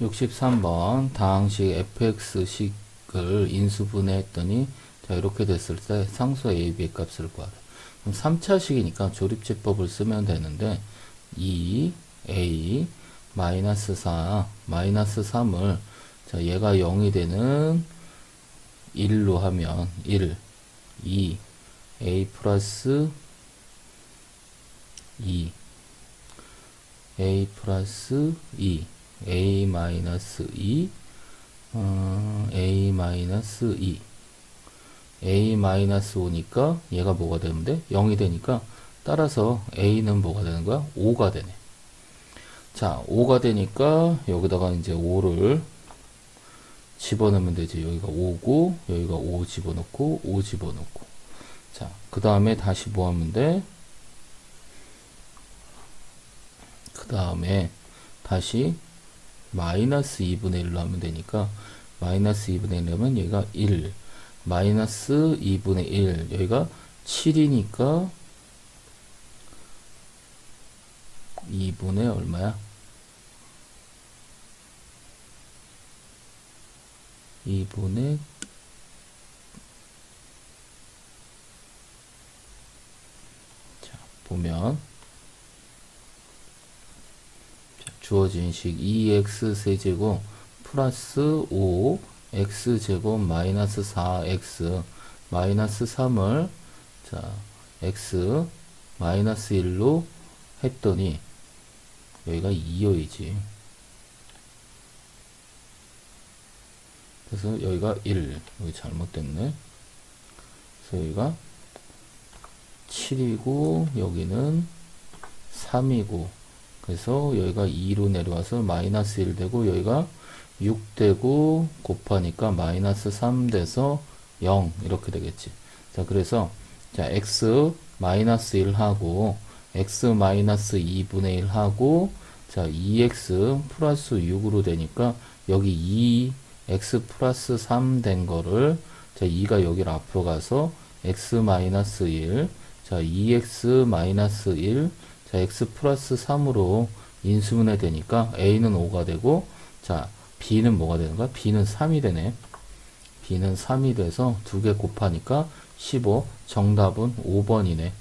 63번 다항식 fx식을 인수분해했더니 자 이렇게 됐을 때 상수 a, b의 값을 구하래. 그럼 3차식이니까 조립제법을 쓰면 되는데 2 a 마이너스 4 마이너스 3을 자 얘가 0이 되는 1로 하면 1 2 a 플러스 2 a 플러스 2 a 마이너스 2 어, a 마이너스 2 a 마이너스 5니까 얘가 뭐가 돼? 0이 되니까 따라서 a는 뭐가 되는 거야? 5가 되네 자 5가 되니까 여기다가 이제 5를 집어넣으면 되지 여기가 5고 여기가 5 집어넣고 5 집어넣고 자 그 다음에 다시 뭐 하면 돼? 그 다음에 다시 마이너스 2분의 1로 하면 되니까 마이너스 2분의 1 하면 얘가 1 마이너스 2분의 1 여기가 7이니까 2분의 얼마야? 2분의 자 보면 자, 주어진 식 2x 세제곱 플러스 5 x제곱 마이너스 4x 마이너스 3을 자 x 마이너스 1로 했더니 여기가 2여이지. 그래서 여기가 1 여기 잘못됐네. 그래서 여기가 7이고 여기는 3이고 그래서 여기가 2로 내려와서 마이너스 1 되고 여기가 6 되고 곱하니까 마이너스 3 돼서 0 이렇게 되겠지. 자 그래서 자 x 마이너스 1 하고 x 마이너스 2분의 1 하고 자 2x 플러스 6으로 되니까 여기 2 x 플러스 3 된 거를 자 2가 여기를 앞으로 가서 x 마이너스 1 자, 2x 마이너스 1, 자, x 플러스 3으로 인수분해 되니까 a는 5가 되고, 자, b는 뭐가 되는 거야? b는 3이 되네. b는 3이 돼서 두 개 곱하니까 15. 정답은 5번이네.